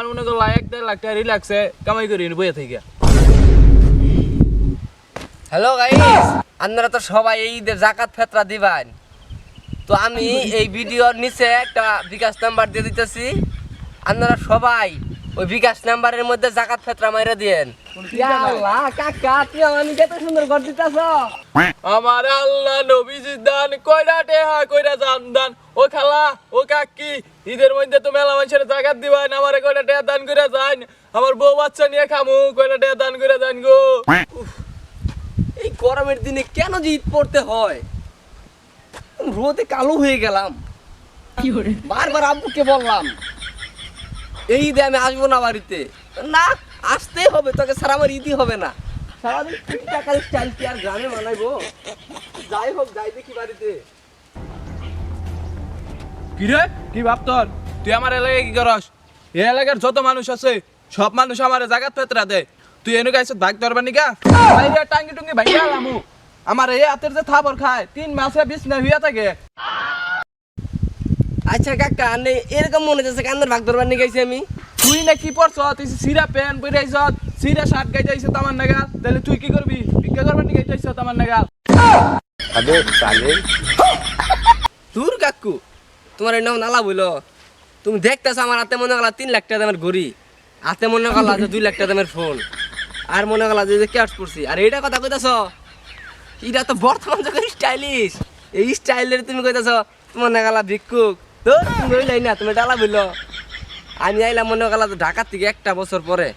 আমার মনে করো এক দেড় লাখ টাকা রিল্যাক্সে কামাই করি বইয়ে থেকে হ্যালো গাইস আপনারা তো সবাই এই ঈদের জাকাত ফেতরা দিবেন। তো আমি এই ভিডিওর নিচে একটা বিকাশ নাম্বার দিয়ে দিতেছি। আপনারা সবাই ওই বিকাশ নাম্বারের মধ্যে জাকাত ফেতরা মাইরা দিয়েন। আল্লাহ কাকা তুই আমার কত সুন্দর ঘর দিতেছ। আমার আল্লাহ নবীজি দান টেহা জান দান। ও খালা ও কাকি ঈদের মধ্যে তো মেলা মানুষের দিবান আমার কয়টা টেহা দান করে যান। আমার বউ বাচ্চা নিয়ে খামু কয়টা টেহা দান করে যান গো। এই গরমের দিনে কেন যে ঈদ পড়তে হয়? রোদে কালো হয়ে গেলাম। বারবার আব্বুকে বললাম এই ঈদে আমি আসব না বাড়িতে। না হবে, তোকে আমার ঈদই হবে না। কি ভাব তুই আমার এলাকায় কি করস? এই এলাকার যত মানুষ আছে, সব মানুষ আমার জাগাত পেতরা তুই এনে গাইছত ভাগ নিকা টাঙ্গি টুঙ্গি ভাই আলামু। আমার এই হাতের যে থাপর খায়, তিন মাসে বিছনা হইয়া থাকে। আচ্ছা কাকা নে এরকম মনে হচ্ছে কান্দার ভাগ ধরবার নিয়ে গেছি আমি। তুই না কি পড়ছ তুই সিরা প্যান্ট পরে আইছ সিরা শার্ট গাইতে আইছ তোমার নাগাল তাহলে তুই কি করবি? ভিক্ষা করবার নিকে আইছ আমার নাগাল দূর কাকু তোমার এই নাম নালা বইল তুমি দেখতেছো আমার হাতে মনে করা তিন লাখ টাকা দামের ঘড়ি। হাতে মনে করা যে দুই লাখ টাকা দামের ফোন। আর মনে করা যে ক্যাশ পড়ছি আর এইটা কথা কইতাছ? এটা তো বর্তমান যুগের স্টাইলিশ। এই স্টাইলের তুমি কইতাছ তোমার নাগালা ভিক্ষুক। তো তুমি না তুমি ডালা বইল। আমি আইলাম মনে করা ঢাকার থেকে একটা বছর পরে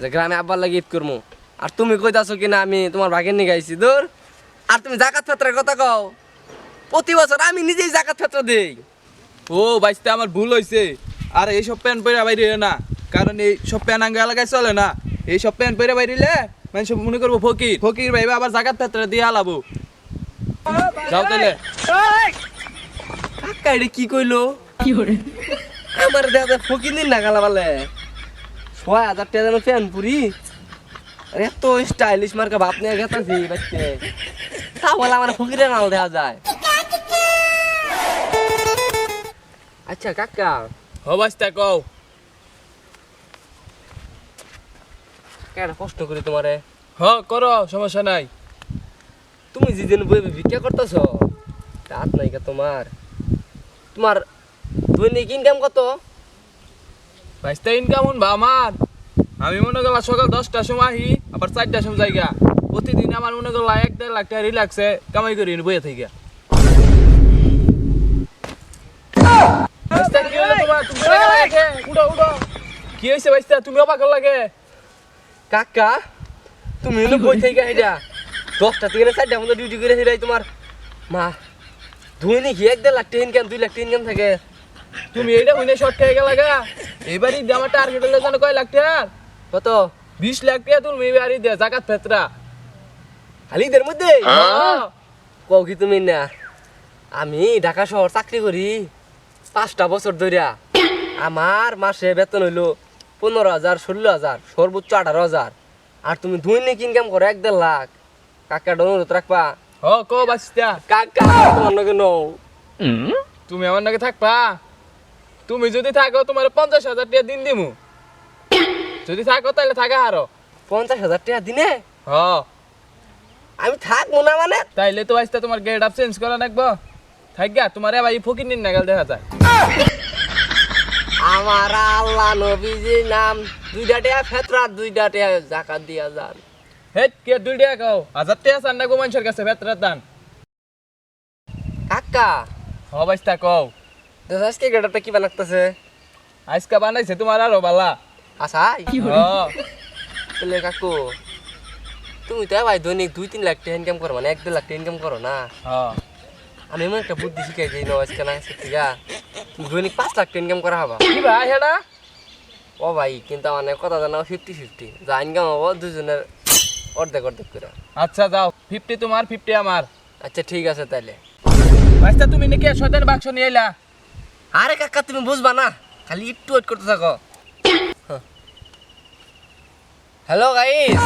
যে গ্রামে আব্বার লাগে ঈদ করব আর তুমি কইতাছো কিনা আমি তোমার ভাগের নিয়ে গাইছি দূর আর তুমি জাকাত ফেত্রের কথা কও। প্রতি বছর আমি নিজেই জাকাত ফেত্র দেই। ও বাইসতে আমার ভুল হইছে। আর এই সব প্যান্ট পরে বাইরে না। কারণ এই সব প্যান্ট আঙ্গা এলাকায় চলে না। এই সব প্যান্ট পরে বাইরিলে মানুষ মনে করব ফকির। ফকির ভাইবা আবার জাগাত পেতরা দিয়ে আলাবো যাও তাহলে। কাকা এটা কি কইলো আমার দাদা ফকির নিন না গালা বলে ছয় হাজার টাকা যেন ফ্যান পুরি। আর এত স্টাইলিশ মার্কা বাপ নিয়ে গেতাছি বাচ্চে। তা বলে আমার ফকিরের নাল দেওয়া যায়। আচ্ছা কাকা। হ বাইসতে কও। কেন কষ্ট করি তোমারে। হ করো সমস্যা নাই। তুমি যেদিন বই ভিক্ষা করতেছ রাত নাই কা তোমার। তোমার দৈনিক ইনকাম কত বাইসতে ইনকাম বা আমার। আমি মনে করলাম সকাল দশটার সময় আহি আবার চারটার সময় জায়গা প্রতিদিন আমার মনে করলাম এক দেড় লাখ টাকা রিল্যাক্সে কামাই করি বইয়ে থেকে কি হয়েছে বাইস্তা তুমি অবাক লাগে। কাকা তুমি বই থেকে হেডা দশটা থেকে না চারটা মতো ডিউটি করে হেরাই তোমার মা। দৈনিক এক দেড় লাখ টাকা ইনকাম দুই লাখ টাকা ইনকাম থাকে? তুমি এইটা হইনে শর্ট খেয়ে গেলা গা। এবারই দিয়ে আমার টার্গেট হলে জানো কয় লাখ টাকা কত? বিশ লাখ টাকা তুমি এবারই দে জাকাত ফেতরা। হালিদের মধ্যে? হ্যাঁ। কও কি তুমি না? আমি ঢাকা শহর চাকরি করি পাঁচটা বছর ধরিয়া আমার মাসে বেতন হইল পনেরো হাজার ষোলো হাজার সর্বোচ্চ আঠারো হাজার। আর তুমি দৈনিক ইনকাম করো এক দেড় লাখ। কাকা অনুরোধ রাখবা। হ ক বাচ্চা। কাকা তোমার নাকি নও তুমি আমার নাকি থাকবা? তুমি যদি থাকো তোমার পঞ্চাশ হাজার টাকা দিন দিমু। যদি থাকো তাহলে থাকা হারো। পঞ্চাশ হাজার টাকা দিনে? হ। আমি থাকব না মানে? তাইলে তো আজকে তোমার গেট আপ চেঞ্জ করা লাগবো। থাকগা তোমার এবার ফকির নিন নাগাল দেখা যায়। আমার আল্লাহ নবীজির নাম দুইটা টাকা ফেতরা দুইটা টাকা জাকাত দিয়া যান। হে কে দুই টাকা কাও হাজার টাকা চান না গো মানুষের কাছে ভেতরের দান। কাকা। হ বাইস্তা কও। দেখ আজকে গেটারটা কি বানাকতেছে আজকা বানাইছে তোমার আরও বালা। আসাই তাহলে কাকু তুমি তো ভাই দৈনিক দুই তিন লাখ টাকা ইনকাম করো মানে এক দেড় লাখ টাকা ইনকাম করো না। আমি এমন একটা বুদ্ধি শিখাই দিই নয় আজকে না আজকে দৈনিক পাঁচ লাখ টাকা ইনকাম করা হবা। কি ভাই হেডা ও ভাই কিন্তু আমার কথা জানা ফিফটি ফিফটি যা ইনকাম হব দুজনের অর্ধেক অর্ধেক করে। আচ্ছা যাও। ফিফটি তোমার ফিফটি আমার। আচ্ছা ঠিক আছে তাহলে বাইস্তা তুমি নাকি শয়তান বাক্স নিয়ে এলা। আরে কাকা তুমি বুঝবা না? খালি একটু ওয়েট করতে থাকো। হ্যালো গাইস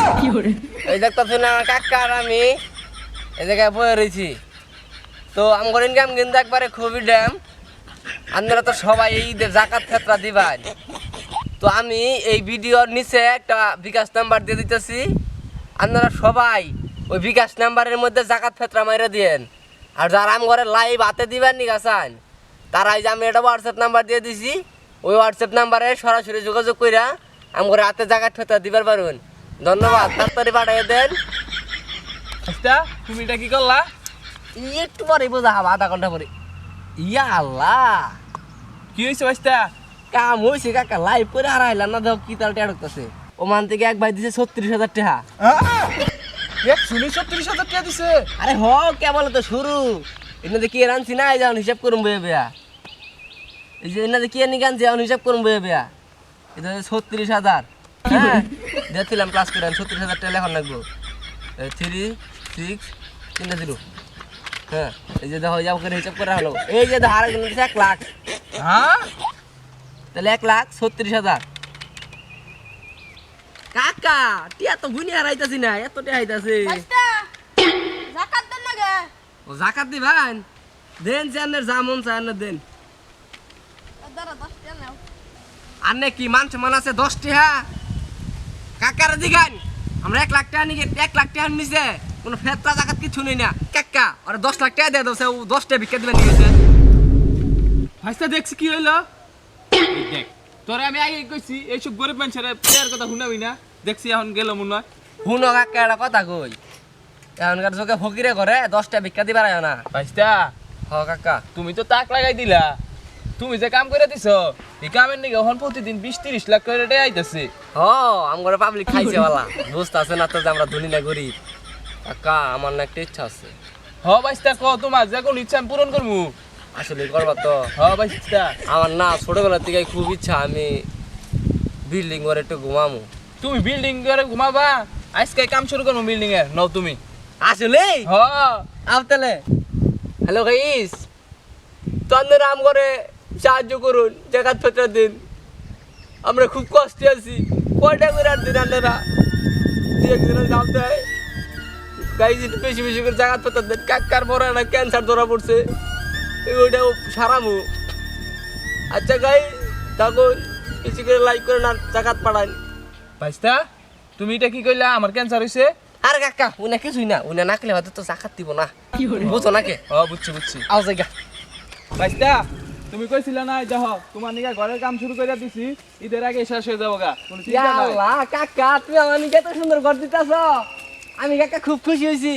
এই দেখতেছো না আমার কাকা আর আমি এই জায়গায় বয়ে রয়েছি। তো আমার ইনকাম কিন্তু একবারে খুবই ড্যাম। আপনারা তো সবাই এই ঈদের জাকাত ফেতরা দিবেন তো আমি এই ভিডিওর নিচে একটা বিকাশ নাম্বার দিয়ে দিতেছি। আপনারা সবাই ওই বিকাশ নাম্বারের মধ্যে জাকাত ফেতরা মাইরা দিয়েন। আর যারা আম ঘরে লাইভ হাতে দিবেন নি গাছান তারা এই যে আমি একটা হোয়াটসঅ্যাপ নাম্বার দিয়ে দিছি ওই হোয়াটসঅ্যাপ নাম্বারে সরাসরি যোগাযোগ কইরা আম ঘরে হাতে জাকাত ফেতরা দিবার পারুন ধন্যবাদ তাড়াতাড়ি পাঠিয়ে দেন। বাইস্তা তুমি এটা কি করলা? একটু পরে বোঝা হবে আধা ঘণ্টা পরে ইয়া আল্লাহ! কি হয়েছে বাইস্তা কাম হয়েছে কাকা লাইভ করে হারাইলাম না দেখো কি তার টেয়া ঢুকতেছে ওমান থেকে এক ভাই দিছে ছত্রিশ হাজার টাকা। শুনি সত্রিশ হাজার টাকা দিছে। আরে হ কেবল তো শুরু? কি রানছি না এই যাও হিসাব করুন বইয়া বেয়া এই যে এনাতে কি আনি গানছি এখন হিসাব করুন বইয়া বেয়া এটা ছত্রিশ হাজার। হ্যাঁ দেখছিলাম ক্লাস করে ছত্রিশ হাজার টাকা লেখন লাগবো। থ্রি সিক্স তিনটা জিরো। হ্যাঁ এই যে দেখো যাও করে হিসাব করা হলো। এই যে দিছে এক লাখ। হ্যাঁ? তাহলে এক লাখ ছত্রিশ হাজার। কাকা টিয়া তো গুনি হারাইতাছি না এত টিয়া হাইতাছে জাকাত দেন না গে। ও জাকাত দিবেন? দেন চানের জামন চানের দেন। আনে কি মান আছে? দশ টাকা কাকার দিগান। আমরা এক লাখ টাকা নিয়ে এক লাখ টাকা নিছে। কোনো ফেতরা জাকাত কিছু নেই না। কাকা আর দশ লাখ টাকা দিয়ে দেবো ও দশ টাকা বিক্রি দিবেন নিয়েছে দেখছি কি হইল? দেখ। তোরে আমি আগে কইছি এইসব গরিব মানুষের প্লেয়ার কথা শুনাবি না। দেখছি এখন গেল মনে হয়। শুনো কাকা একটা কথা কই? এখনকার চোখে ফকিরে করে দশটা ভিক্ষা দিবার আয় না। ভাইস্তা হ কাকা। তুমি তো তাক লাগাই দিলা। তুমি যে কাম করে দিছ এই কামের নাকি এখন প্রতিদিন বিশ তিরিশ লাখ করে টাকা আইতেছে। হ আমার পাবলিক খাইছে বালা। বুঝতে আছে না তো যে আমরা ধনী না গরিব। কাকা আমার না একটা ইচ্ছা আছে। হ ভাইস্তা ক তোমার যে কোন ইচ্ছা আমি পূরণ করব আসলে করবা তো হ ভাইস্তা আমার না ছোটবেলা থেকে খুব ইচ্ছা আমি বিল্ডিং করে একটু ঘুমামু। তুমি বিল্ডিং করে ঘুমাবা? আজকে কাম শুরু করব বিল্ডিং এর নও তুমি। আসলে? হ আবতালে হ্যালো গাইস তো আপনারা আম করে সাহায্য করুন জাকাত ফেতরা দিন। আমরা খুব কষ্টে আছি। কয়টা করে আর দিন আপনারা দু একদিনের দাম দেয়। গাইজ একটু বেশি বেশি করে জাকাত ফেতরা দেন। কাকার না ক্যান্সার ধরা পড়ছে। এই ওইটাও সারামু। আচ্ছা গাই তখন বেশি করে লাইক করেন আর জাকাত পাঠান। ভাইস্তা তুমি এটা কি কইলা? আমার ক্যান্সার হইছে। আর কাকা উনি কিছুই না। উনি নাকলে হয়তো তো জাকাত দিব না। বুঝো নাকি হ বুঝছি বুঝছি। আও জায়গা। ভাইস্তা তুমি কইছিলা না দেখ তোমার নিকা ঘরের কাম শুরু করে দিছি। ঈদের আগে শেষ হয়ে যাব গা। কাকা তুমি আমার নিকে এত সুন্দর ঘর দিতেছ। আমি কাকা খুব খুশি হয়েছি